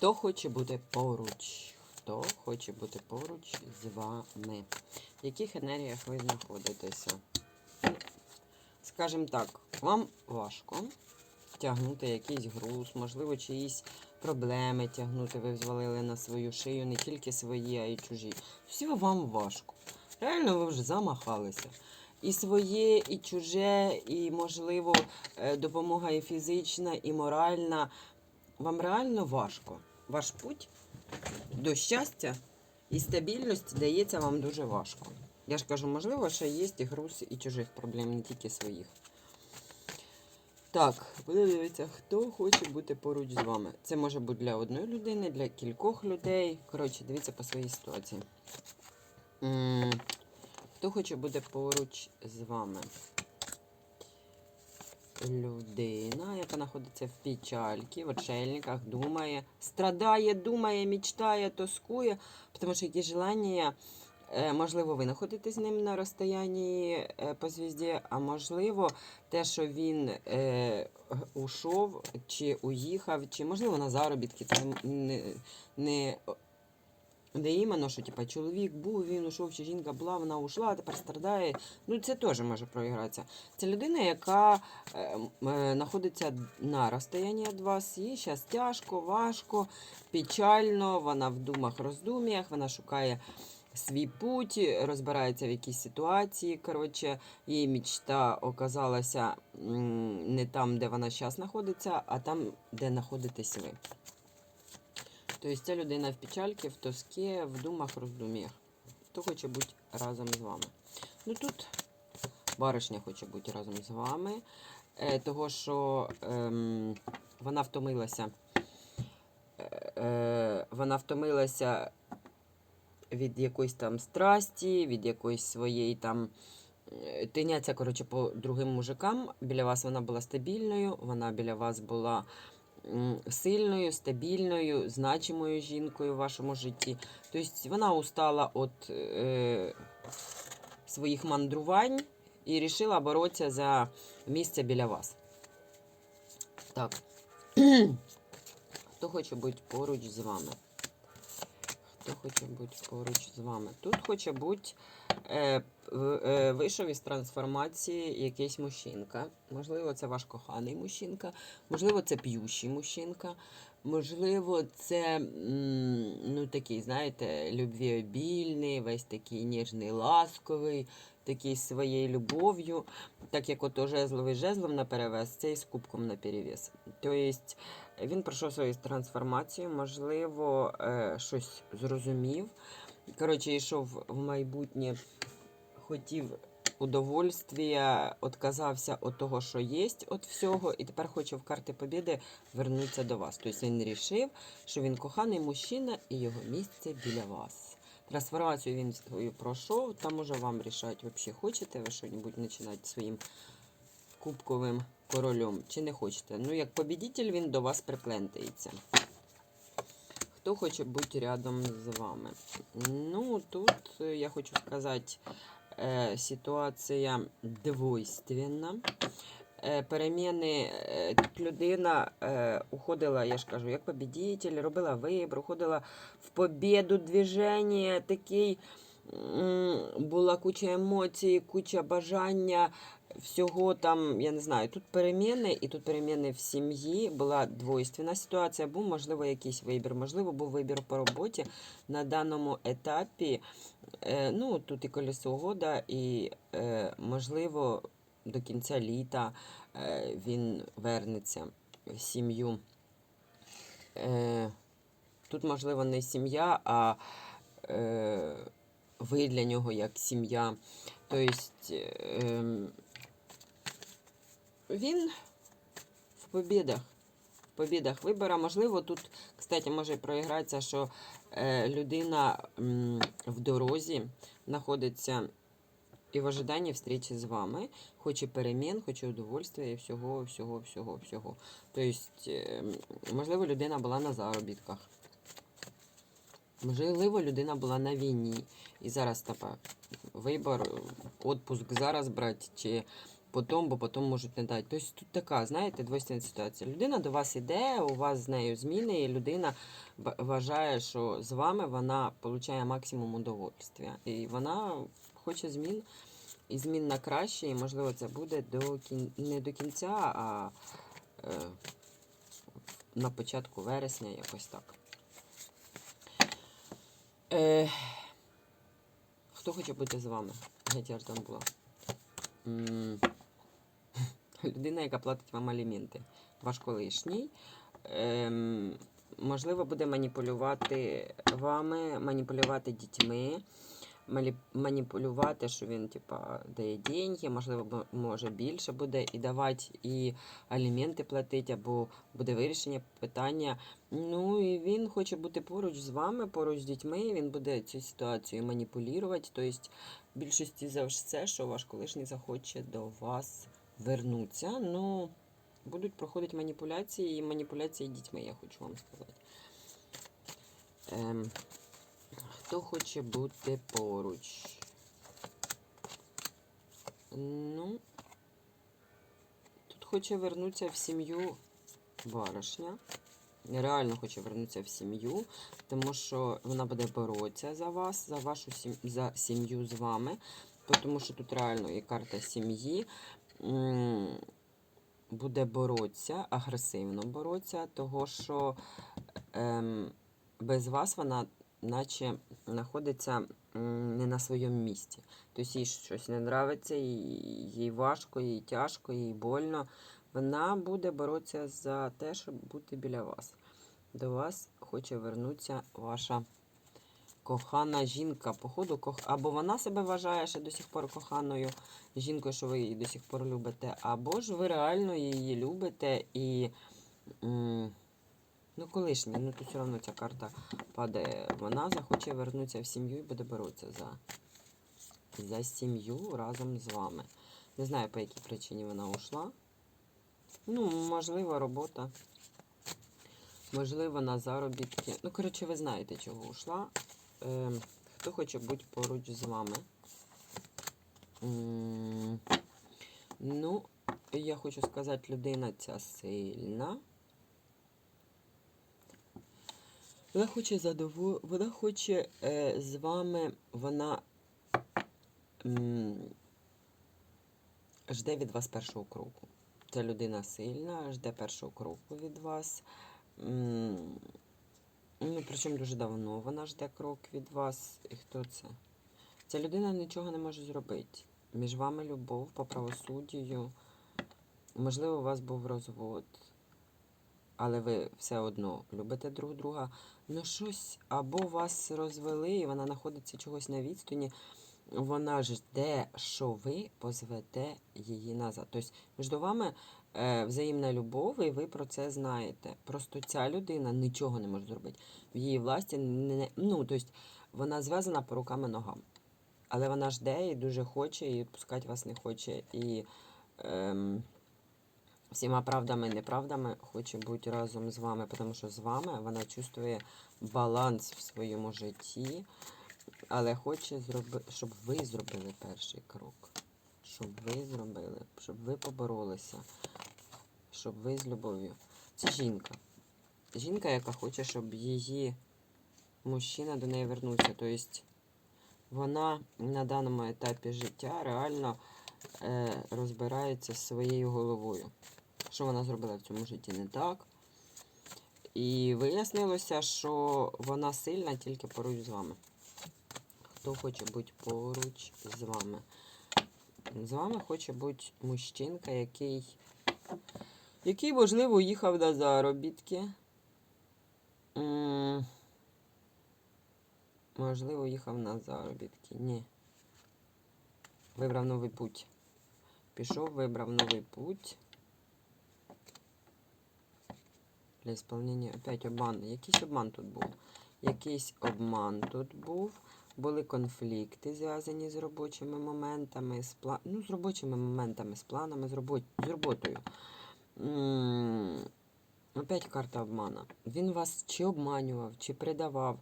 Хто хоче бути поруч? Хто хоче бути поруч з вами? В яких енергіях ви знаходитеся? Скажімо так, вам важко тягнути якийсь груз, можливо, чиїсь проблеми тягнути. Ви взвалили на свою шию не тільки свої, а й чужі. Всі вам важко. Реально, ви вже замахалися. І своє, і чуже, і, можливо, е, допомога і фізична, і моральна. Вам реально важко. Ваш путь до щастя і стабільності дається вам дуже важко. Я ж кажу, можливо, ще є і груз і чужих проблем, не тільки своїх. Так, буде дивитися, хто хоче бути поруч з вами. Це може бути для одної людини, для кількох людей. Коротше, дивіться по своїй ситуації. М, Хто хоче бути поруч з вами? Людина, яка знаходиться в печальці, в отшельниках, думає, страдає, думає, мечтає, тоскує, тому що які желання, е, можливо, ви знаходитесь з ним на розстоянні е, по звізді, а можливо, те, що він е, ушов, чи уїхав, чи можливо на заробітки, це не, не де іменно, що типа чоловік був, він ушов, чи жінка була, вона ушла, тепер страдає. Ну, це теж може проігратися. Це людина, яка е, е, знаходиться на розстоянні від вас. Їй зараз тяжко, важко, печально, вона в думах, роздум'ях, вона шукає свій путь, розбирається в якійсь ситуації. Коротше, її мечта оказалася не там, де вона зараз знаходиться, а там, де знаходитесь ви. Тобто ця людина в печальці, в тоскі, в думах, роздум'ях. Хто хоче бути разом з вами. Ну тут баришня хоче бути разом з вами, е, того що ем, вона втомилася. Е, е, вона втомилася від якоїсь там страсті, від якоїсь своєї там. е, Тиняться, коротше, по другим мужикам. Біля вас вона була стабільною, вона біля вас була сильною, стабільною, значимою жінкою в вашому житті. Тобто вона устала від е, своїх мандрувань і вирішила боротися за місце біля вас. Так. Хто хоче бути поруч з вами? Хто хоче бути поруч з вами? Тут хоче бути е, е, вийшов із трансформації якийсь мужчинка. Можливо, це ваш коханий мужчинка, можливо, це п'ющий мужчинка, можливо, це ну, такий, знаєте, любвіобільний, весь такий ніжний, ласковий, такий своєю любов'ю, так як ото жезловий жезлом на перевес, цей з кубком на перевес. Тобто він пройшов свою трансформацію, можливо, е, щось зрозумів. Коротше, йшов в майбутнє, хотів удовольствия, відказався від того, що є, від всього, і тепер хоче в карти Побєди вернутися до вас. Тобто він вирішив, що він коханий мужчина і його місце біля вас. Трансформацію він свою пройшов, там уже вам рішать, взагалі хочете ви щось починати своїм кубковим королем, чи не хочете. Ну, як побідитель він до вас приплентається. Хто хоче бути рядом з вами? Ну, тут е, я хочу сказати, е, ситуація двойственна. Е, переміни е, людина уходила, я ж кажу, як побідитель, робила вибір, уходила в побіду движення, такий була куча емоцій, куча бажання, всього там, я не знаю, тут переміни, і тут переміни в сім'ї. Була двойственна ситуація, був, можливо, якийсь вибір, можливо, був вибір по роботі на даному етапі. Е, ну, тут і колесо года, і, е, можливо, до кінця літа е, він вернеться в сім'ю. Тут, можливо, не сім'я, а ви для нього як сім'я. Тобто е, він в побідах. Побідах вибора. Можливо, тут, кстати, може проігратися, що людина в дорозі знаходиться і в ожиданні встречі з вами, хоче перемін, хоче удовольствия і всього, всього, всього, всього. Тобто, е, можливо, людина була на заробітках. Можливо, людина була на війні. І зараз типа, вибор, відпуск зараз брати, чи потім, бо потім можуть не дати. Тобто тут така, знаєте, двойственна ситуація. Людина до вас іде, у вас з нею зміни, і людина вважає, що з вами вона отримує максимум удовольствия. І вона хоче змін, і змін на краще, і можливо це буде до кін... не до кінця, а е, на початку вересня, якось так. Е, хто хоче бути з вами? Геть аж там була. М, Людина, яка платить вам аліменти. Ваш колишній. Ем, можливо, буде маніпулювати вами, маніпулювати дітьми, маніпулювати, що він типа дає деньги, можливо, може більше буде і давати і аліменти платити, або буде вирішення питання. Ну і він хоче бути поруч з вами, поруч з дітьми. Він буде цю ситуацію маніпулювати. Тобто, більшості за все, що ваш колишній захоче до вас вернутися. Ну, будуть проходити маніпуляції і маніпуляції дітьми, я хочу вам сказати. Ем, хто хоче бути поруч? Ну, тут хоче вернутися в сім'ю баришня. Реально хоче вернутися в сім'ю, тому що вона буде боротися за вас, за вашу сім... за сім'ю з вами. Тому що тут реально є карта сім'ї. Буде боротися, агресивно боротися, того що ем, без вас вона наче знаходиться не на своєму місці. Тобто їй щось не подобається, їй важко, їй тяжко, їй больно. Вона буде боротися за те, щоб бути біля вас. До вас хоче вернутися ваша кохана жінка. Походу, кох... або вона себе вважає ще до сих пор коханою жінкою, що ви її до сих пор любите, або ж ви реально її любите і. Ну, колишній, ну тут все одно ця карта падає. Вона захоче вернутися в сім'ю і буде боротися за, за сім'ю разом з вами. Не знаю, по якій причині вона ушла. Ну, можливо, робота. Можливо, на заробітки. Ну, коротше, ви знаєте, чого ушла. Ем, хто хоче бути поруч з вами? М, Ну, я хочу сказати, людина ця сильна. Вона хоче задово... Вона хоче е, з вами, вона м, жде від вас першого кроку. Ця людина сильна, жде першого кроку від вас. М, Ну, причому дуже давно вона жде крок від вас. І хто це? Ця людина нічого не може зробити. Між вами любов по правосуддю. Можливо, у вас був розвод, але ви все одно любите друг друга. Ну, щось або вас розвели, і вона знаходиться чогось на відстані. Вона жде, що ви позвете її назад. Тобто між вами е, взаємна любов, і ви про це знаєте. Просто ця людина нічого не може зробити. В її власті не, ну, тобто вона зв'язана по рукам і ногам. Але вона жде і дуже хоче, і пускати вас не хоче. І ем, всіма правдами і неправдами хоче бути разом з вами, тому що з вами вона чувствує баланс в своєму житті, але хоче, зроби, щоб ви зробили перший крок. Щоб ви зробили, щоб ви поборолися, щоб ви з любов'ю. Це жінка. Жінка, яка хоче, щоб її мужчина до неї вернувся. Тобто вона на даному етапі життя реально е, розбирається зі своєю головою. Що вона зробила в цьому житті не так. І вияснилося, що вона сильна тільки поруч з вами. Хто хоче бути поруч з вами? З вами хоче бути мужчинка, який, який можливо, їхав на заробітки. Можливо, їхав на заробітки. Ні. Вибрав новий путь. Пішов, вибрав новий путь. Для исполнення опять обман. Якийсь обман тут був. Якийсь обман тут був. Були конфлікти, зв'язані з робочими моментами, з пла... ну, з робочими моментами, з планами, з, робот... з роботою. М, Опять карта обмана. Він вас чи обманював, чи предавав.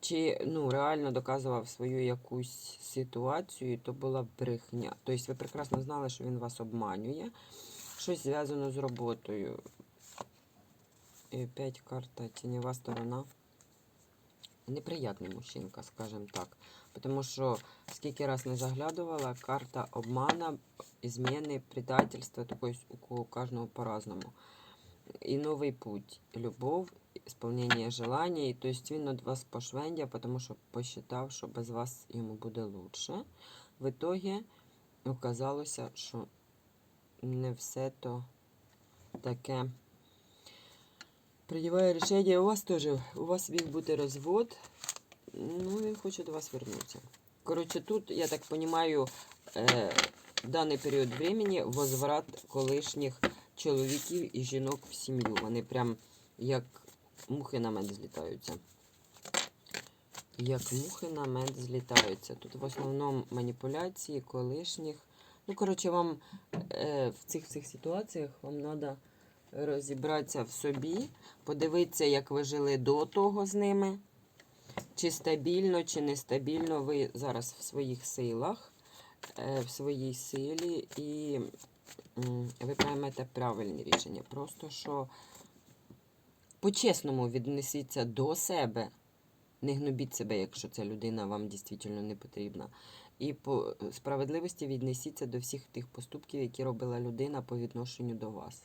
чи ну, реально доказував свою якусь ситуацію, то була брехня. Тобто ви прекрасно знали, що він вас обманює. Щось зв'язано з роботою. І опять карта тіньова сторона. Неприятний мужчинка, скажімо так. Тому що скільки раз не заглядувала, карта обмана, зміни, предательства, тобто у кожного по-разному. І новий путь. Любов, исполнение желаний. То есть він від вас пошвендя, тому що посчитав, що без вас йому буде лучше. В итоге оказалося, що не все то таке. Приймає рішення. У вас теж, у вас міг бути розвод. Ну, він хоче до вас вернутися. Коротше, тут, я так розумію, е, даний період времени возврат колишніх чоловіків і жінок в сім'ю. Вони прям як мухи на мед злітаються. Як мухи на мед злітаються. Тут в основному маніпуляції колишніх. Ну, коротше, вам е, в цих всіх ситуаціях вам треба розібратися в собі, подивитися, як ви жили до того з ними. Чи стабільно, чи нестабільно ви зараз в своїх силах, е, в своїй силі, і ви приймете правильні рішення. Просто що по-чесному віднесіться до себе. Не гнобіть себе, якщо ця людина вам дійсно не потрібна. І по справедливості віднесіться до всіх тих поступків, які робила людина по відношенню до вас.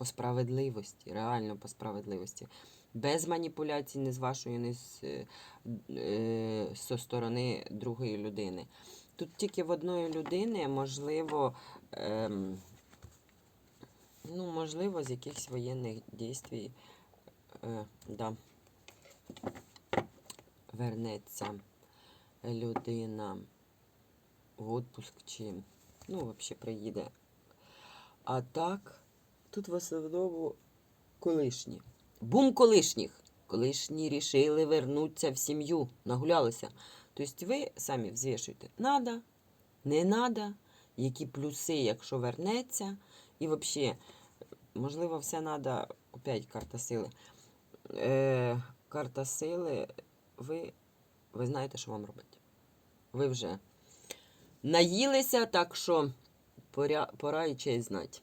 По справедливості, реально по справедливості. Без маніпуляцій ні з вашої, ні з е, е, зі сторони другої людини. Тут тільки в одної людини, можливо, ем, ну, можливо, з якихось воєнних дій е, да, вернеться людина в отпуск чи ну, взагалі приїде. А так, тут в основному колишні. Бум колишніх. Колишні рішили вернутися в сім'ю, нагулялися. Тобто ви самі взвішуєте, надо, не надо, які плюси, якщо вернеться. І взагалі, можливо, все треба, опять карта сили. Е, карта сили, ви, ви знаєте, що вам робити. Ви вже наїлися, так що пора, пора і честь знати.